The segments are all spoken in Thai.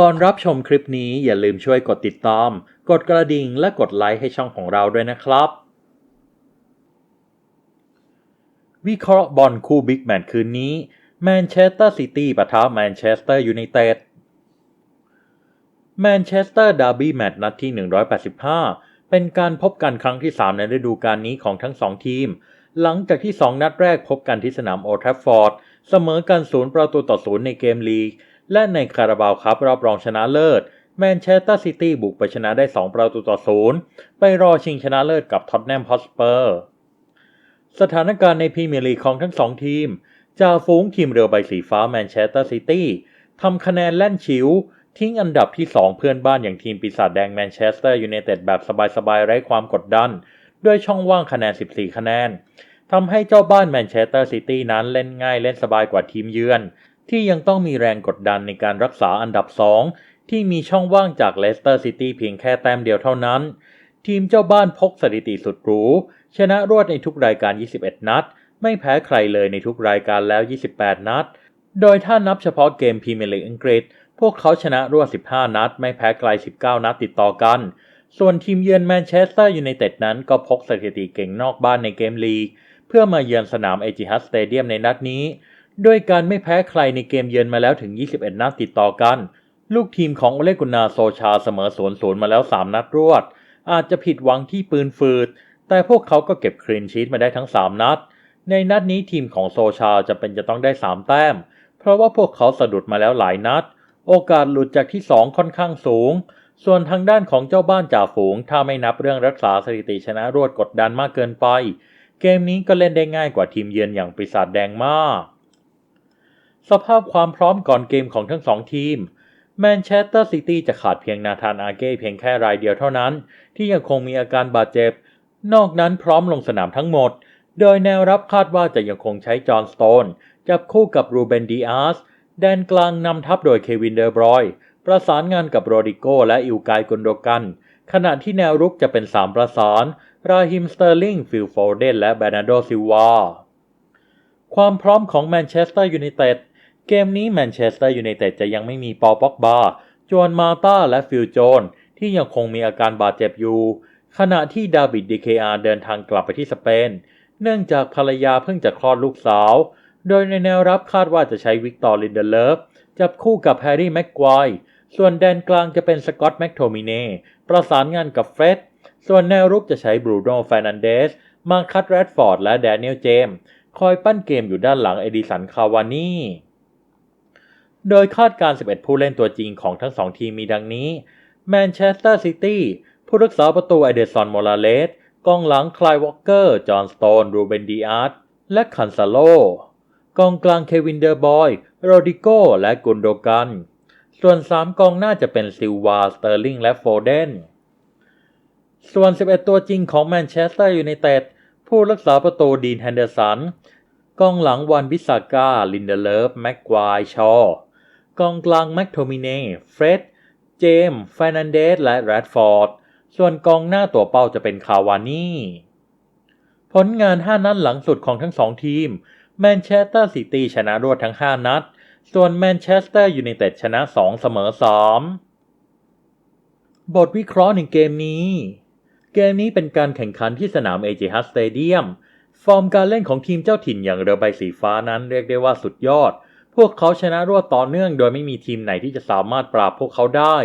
ก่อนรับชมคลิปนี้อย่าลืมช่วยกดติดตาม กดกระดิ่งและกดไลค์ให้ช่องของเราด้วยนะครับ วิเคราะห์บอลคู่บิ๊กแมตช์คืนนี้แมนเชสเตอร์ซิตี้ปะทะแมนเชสเตอร์ยูไนเต็ดแมนเชสเตอร์ดาร์บี้แมตช์นัดที่ 185 เป็นการพบกันครั้งที่ 3 ในฤดูกาลนี้ของทั้ง 2 ทีม หลังจากที่ 2 นัดแรกพบกันที่สนามโอทรฟฟอร์ด เสมอกันศูนย์ประตูต่อศูนย์ในเกมลีก และในคาราบาวครับรอบรองชนะเลิศ แมนเชสเตอร์ซิตี้บุกไปชนะได้ 2 ประตูต่อศูนย์ไปรอชิงชนะเลิศกับท็อตแนมฮอตสเปอร์สถานการณ์ในพรีเมียร์ลีกของทั้งสองทีมจ่าฝูงทีมเรือใบสีฟ้าแมนเชสเตอร์ซิตี้ทำคะแนนแล่นชิว ทิ้งอันดับที่ 2 เพื่อนบ้านอย่างทีมปีศาจแดงแมนเชสเตอร์ยูไนเต็ดแบบสบายๆไร้ความกดดัน ด้วยช่องว่างคะแนน 14 คะแนนทำให้เจ้าบ้านแมนเชสเตอร์ซิตี้นั้นเล่นง่ายเล่นสบายกว่าทีมเยือน ที่ยังต้องมีแรงกดดันในการรักษาอันดับ 2 ที่มีช่องว่างจากเลสเตอร์ซิตี้เพียงแค่แต้มเดียวเท่านั้น ทีมเจ้าบ้านพกสถิติสุดหรู ชนะรวดในทุกรายการ 21 นัด ไม่แพ้ใครเลยในทุกรายการแล้ว 28 นัด โดยถ้านับเฉพาะเกมพรีเมียร์ลีกอังกฤษ พวกเขาชนะรวด 15 นัด ไม่แพ้ใคร19 นัดติดต่อกัน ส่วนทีมเยือนแมนเชสเตอร์ยูไนเต็ดนั้นก็พกสถิติเก่งนอกบ้านในเกมลีก เพื่อมาเยือนสนามเอจิฮัสสเตเดียมในนัดนี้ ด้วยการไม่แพ้ใครในเกมเยือนมาแล้วถึง 21 นัดติดต่อกัน ลูกทีมของโอเลกุนาโซชาเสมอ0 0มาแล้ว 3 นัดรวด อาจจะผิดหวังที่ปืนฟืด แต่พวกเขาก็เก็บคลีนชีตมาได้ทั้ง 3 นัด ในนัดนี้ทีมของโซชาจะเป็นจะต้องได้ 3 แต้ม เพราะว่าพวกเขาสะดุดมาแล้วหลายนัด โอกาสหลุดจากที่ 2 ค่อนข้างสูง ส่วนทางด้านของเจ้าบ้านจ่าฝูง ถ้าไม่นับเรื่องรักษาสถิติชนะรวดกดดันมากเกินไป เกมนี้ก็เล่นได้ง่ายกว่าทีมเยือนอย่างปีศาจแดงมาก สภาพความพร้อมก่อนเกมของทั้งสองทีม แมนเชสเตอร์ซิตี้จะขาดเพียงนาธานอาเก้เพียงแค่รายเดียวเท่านั้น ที่ยังคงมีอาการบาดเจ็บ นอกนั้นพร้อมลงสนามทั้งหมด โดยแนวรับคาดว่าจะยังคงใช้จอห์นสโตน จับคู่กับรูเบนดีอาสแดนกลางนำทัพโดยเควินเดอร์บรอย ประสานงานกับโรดิโกและอิวกายกุนโดกัน ขณะที่แนวรุกจะเป็น3ประสาน ราฮิมสเตอร์ลิง ฟิลโฟเดนและแบรนาโดซิลวา ความพร้อมของแมนเชสเตอร์ยูไนเต็ด เกมนี้แมนเชสเตอร์ยูไนเต็ดจะยังไม่มีปอป็อกบาจวนมาตาและฟิลโจน ที่ยังคงมีอาการบาดเจ็บอยู่ ขณะที่ดาวิดดีเคอาเดินทางกลับไปที่สเปน เนื่องจากภรรยาเพิ่งจะคลอดลูกสาว โดยในแนวรับคาดว่าจะใช้วิกตอร์ลินเดเลฟจับคู่กับแฮร์รี่แม็กควายส่วนแดนกลางจะเป็นสกอตต์แม็กโทมิเน่ประสานงานกับเฟร็ดส่วนแนวรุกจะใช้บรูโน่ฟนันเดส มาคัตแรดฟอร์ดและแดเนียลเจมส์คอยปั้นเกมอยู่ด้านหลังเอดิสันคาวานี โดยคาดการ 11 ผู้เล่นตัวจริงของทั้งสองทีมมีดังนี้ แมนเชสเตอร์ซิตี้ผู้รักษาประตูไอเดซอนโมราเลสกองหลังคลายวอลเกอร์ จอห์นสโตน รูเบนดีอาร์ตและคันซาโล กองกลางเควินเดอร์บอย โรดิโกและกุนโดกัน ส่วน 3 กองหน้าจะเป็นซิลวา สเตอร์ลิง และโฟเดน ส่วน 11 ตัวจริงของแมนเชสเตอร์ยูไนเต็ดผู้รักษาประตูดีนแฮนเดอร์สัน กองหลังวันบิสาก้าลินเดเลฟ แม็กควาย ชอ กองกลางแม็กโทมิเน่ เฟร็ด เจมส์ฟนันเดส และแรดฟอร์ด ส่วนกองหน้าตัวเป้าจะเป็นคาวานี่ ผลงาน 5 นัดหลังสุดของทั้งสองทีม แมนเชสเตอร์ซิตี้ชนะรวดทั้ง 5 นัด ส่วนแมนเชสเตอร์ยูไนเต็ดชนะ 2 เสมอ 3 บทวิเคราะห์ในเกมนี้ เกมนี้เป็นการแข่งขันที่สนามเอจิฮัสสเตเดียม ฟอร์มการเล่นของทีมเจ้าถิ่นอย่างเรือใบสีฟ้านั้นเรียกได้ว่าสุดยอด พวกเขาชนะรวดต่อเนื่องโดยไม่มีทีมไหนที่จะสามารถปราบพวกเขาได้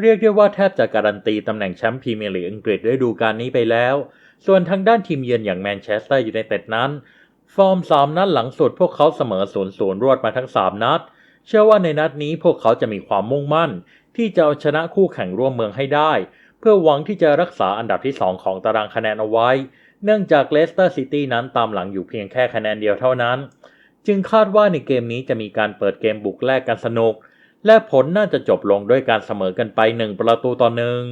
เรียกได้ว่าแทบจะการันตีตำแหน่งแชมป์พรีเมียร์ลีกอังกฤษฤดูกาลนี้ไปแล้ว ส่วนทางด้านทีมเยือนอย่างแมนเชสเตอร์ยูไนเต็ดนั้น ฟอร์ม 3 นัดหลังสุดพวกเขาเสมอ0ูนย์รวดมาทั้ง 3 นัด เชื่อว่าในนัดนี้พวกเขาจะมีความมุ่งมั่น ที่จะเอาชนะคู่แข่งร่วมเมืองให้ได้ เพื่อหวังที่จะรักษาอันดับที่ 2 ของตารางคะแนนเอาไว้ เนื่องจากเลสเตอร์ซิตี้นั้นตามหลังอยู่เพียงแค่คะแนนเดียวเท่านั้น จึงคาดว่าในเกมนี้จะมีการเปิดเกมบุกแลกกันสนุก และผลน่าจะจบลงด้วยการเสมอกันไป 1 ประตูต่อหนึ่ง